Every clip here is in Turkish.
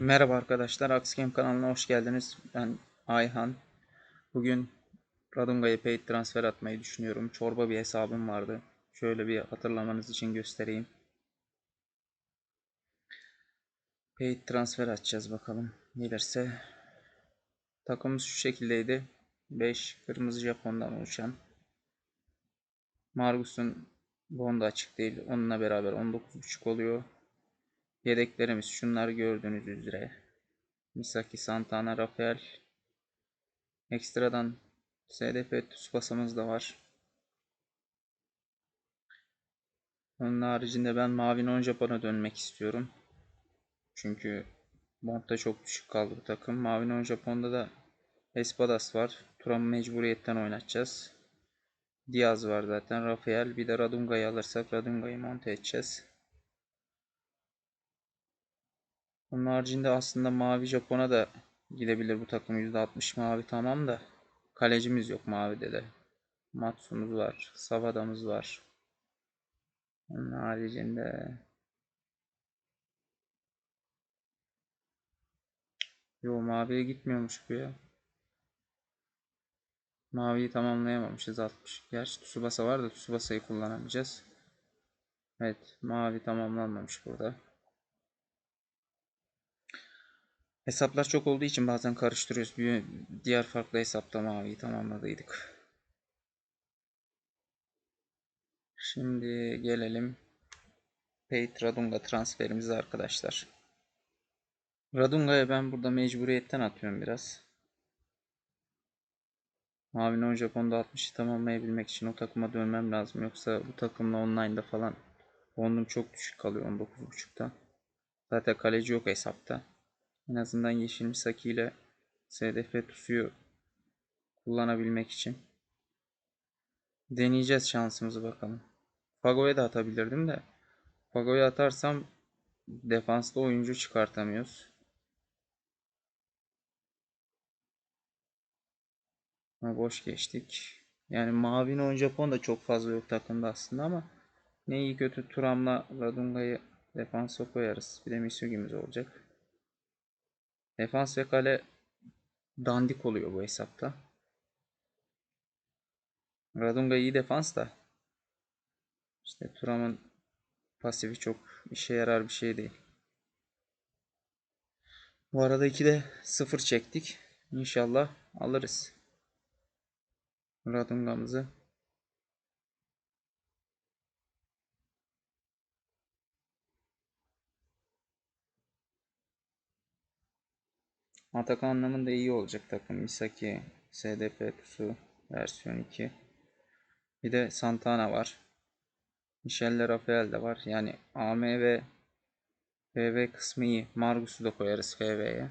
Merhaba arkadaşlar, Akskem kanalına hoş geldiniz. Ben Ayhan. Bugün Radunga'ya paid transfer atmayı düşünüyorum. Çorba bir hesabım vardı. Şöyle bir hatırlamanız için göstereyim. Paid transfer atacağız bakalım. Gelirse. Takımımız şu şekildeydi. 5 kırmızı Japon'dan oluşan. Margus'un bonda açık değil. Onunla beraber 19.5 oluyor. Yedeklerimiz şunlar gördüğünüz üzere. Misaki, Santana, Rafael. Ekstradan SDP Tsubasa'mız da var. Onun haricinde ben Mavi Non Japon'a dönmek istiyorum. Çünkü Bond'da çok düşük kaldı bu takım. Mavi Non Japon'da da Espadas var. Turam'ı mecburiyetten oynatacağız. Diaz var zaten. Rafael. Bir de Radunga'yı alırsak Radunga'yı monte edeceğiz. Onun haricinde aslında mavi Japon'a da gidebilir bu takım. %60 mavi tamam da kalecimiz yok mavide de. Matsu'muz var. Savada'mız var. Onun haricinde Yo maviye gitmiyormuş bu ya. Maviyi tamamlayamamışız 60. Gerçi Tsubasa var da Tsubasa'yı kullanamayacağız. Evet mavi tamamlanmamış burada. Hesaplar çok olduğu için bazen karıştırıyoruz. Bir diğer farklı hesapta maviyi tamamladıydık. Şimdi gelelim Paid Radunga transferimize arkadaşlar. Radunga'ya ben burada mecburiyetten atıyorum biraz. Mavi Non Japon'da 60'ı tamamlayabilmek için o takıma dönmem lazım. Yoksa bu takımla online'da falan bondum çok düşük kalıyor 19.5'ta. Zaten kaleci yok hesapta. En azından Yeşil Misaki ile SDF Tusu'yu kullanabilmek için. Deneyeceğiz şansımızı bakalım. Fago'ya da atabilirdim de. Fago'ya atarsam defansta oyuncu çıkartamıyoruz. Ama boş geçtik. Yani Mavi Non Japon da çok fazla yok takımda aslında ama ne iyi kötü Turam'la Radunga'yı defansa koyarız. Bir de Misugi'miz olacak. Defans ve kale dandik oluyor bu hesapta. Radunga iyi defans da. İşte Turam'ın pasifi çok işe yarar bir şey değil. Bu arada 2'de 0 çektik. İnşallah alırız. Radunga'mızı. Atak anlamında iyi olacak takım. Misaki, SDP Tusu versiyon 2. Bir de Santana var. Michelle Rafael de var. Yani AM ve FV kısmı iyi. Margus'u da koyarız FV'ye.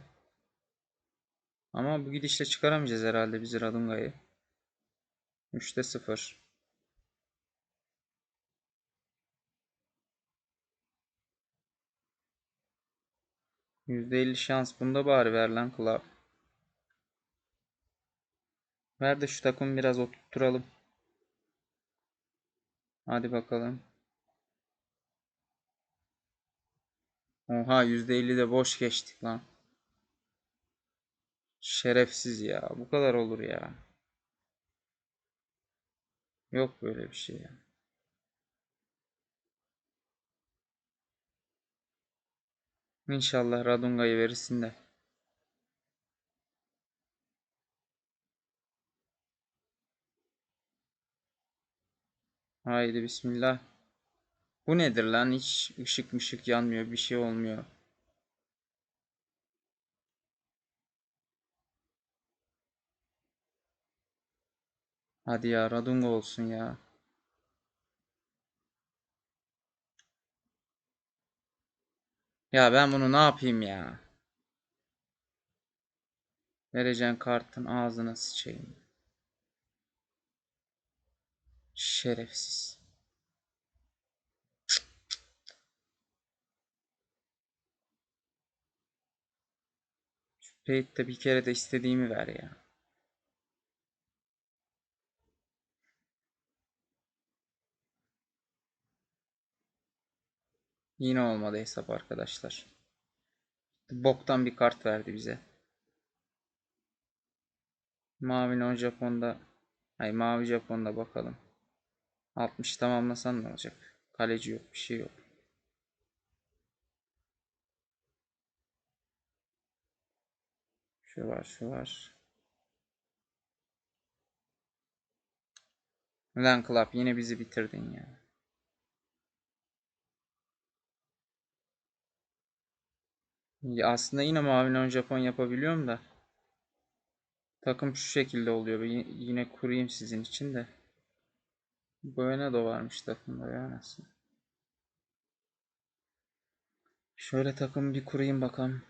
Ama bu gidişle çıkaramayacağız herhalde biz Radunga'yı. 3'te 0. %50 şans bunda bari ver lan Club. Ver de şu takımı biraz oturtturalım. Hadi bakalım. Oha %50 de boş geçtik lan. Şerefsiz ya. Bu kadar olur ya. Yok böyle bir şey ya. İnşallah Radunga'yı verirsin de. Haydi bismillah. Bu nedir lan? Hiç ışık mışık yanmıyor. Bir şey olmuyor. Hadi ya Radunga olsun ya. Ya ben bunu ne yapayım ya? Vereceğin kartın ağzına sıçayım. Şerefsiz. Şu Pate'de bir kere de istediğimi ver ya. Yine olmadı hesap arkadaşlar. Boktan bir kart verdi bize. Mavi non Japon'da Ay mavi Japon'da bakalım. 60 tamamlasan ne olacak? Kaleci yok, bir şey yok. Şu var, şu var. Lan Club yine bizi bitirdin ya. Ya aslında yine mavi Japon yapabiliyorum da. Takım şu şekilde oluyor. Y- Yine kurayım sizin için de. Böyle de varmış takımda ya nasıl. Şöyle takım bir kurayım bakalım.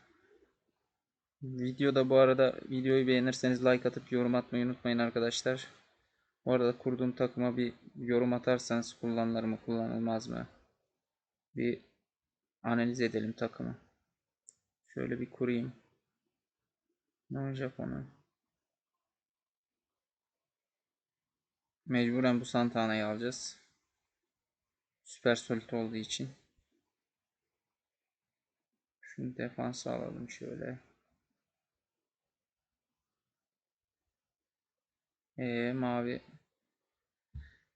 Videoda bu arada videoyu beğenirseniz like atıp yorum atmayı unutmayın arkadaşlar. Bu arada kurduğum takıma bir yorum atarsanız kullanılır mı kullanılmaz mı? Bir analiz edelim takımı. Şöyle bir kurayım. Ne olacak onu? Mecburen bu Santana'yı alacağız. Süper solid olduğu için. Şunu defansa alalım şöyle. Ee, mavi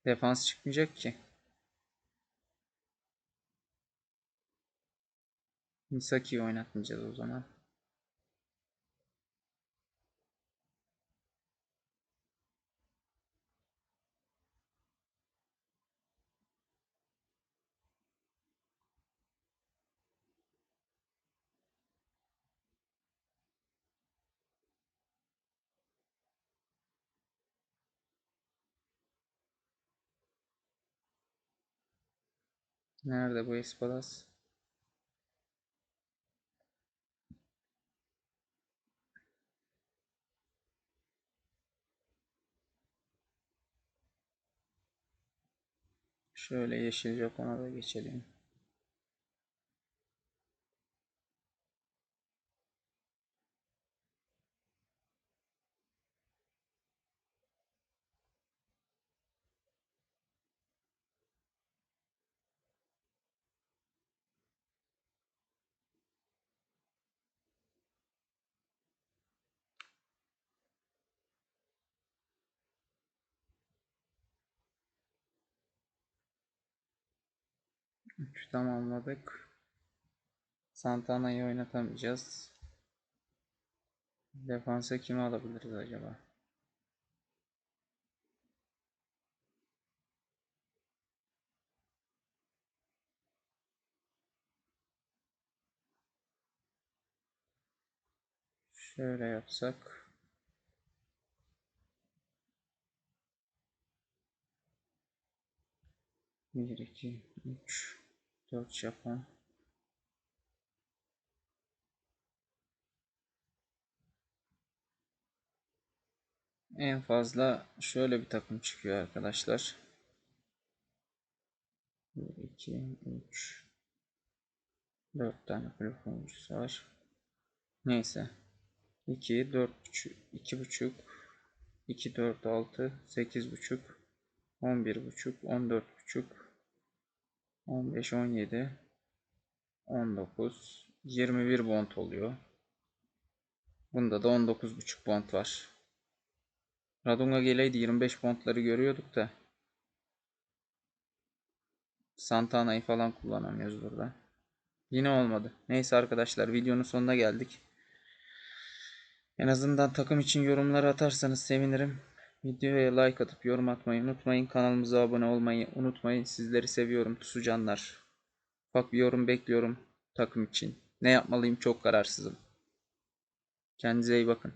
defans çıkmayacak ki. Misaki'yi oynatmayacağız o zaman. Nerede bu Espadas? Şöyle yeşil Japon'a da geçelim. Üç tamamladık. Santana'yı oynatamayacağız. Defansa kimi alabiliriz acaba? Şöyle yapsak. Bir, iki, üç, dört Japon. En fazla şöyle bir takım çıkıyor arkadaşlar. 1, 2, 3, 4 tane kulüp oyuncusu var. Neyse. 2, 4 buçuk, 2 buçuk, 2, 4, 6, 8 buçuk, 11 buçuk, 14 buçuk, 15, 17, 19, 21 bond oluyor. Bunda da 19 buçuk bond var. Radunga geleydi 25 bondları görüyorduk da. Santana'yı falan kullanamıyoruz burada. Yine olmadı. Neyse arkadaşlar videonun sonuna geldik. En azından takım için yorumları atarsanız sevinirim. Videoya like atıp yorum atmayı unutmayın. Kanalımıza abone olmayı unutmayın. Sizleri seviyorum Tusucanlar. Bak bir yorum bekliyorum takım için. Ne yapmalıyım çok kararsızım. Kendinize iyi bakın.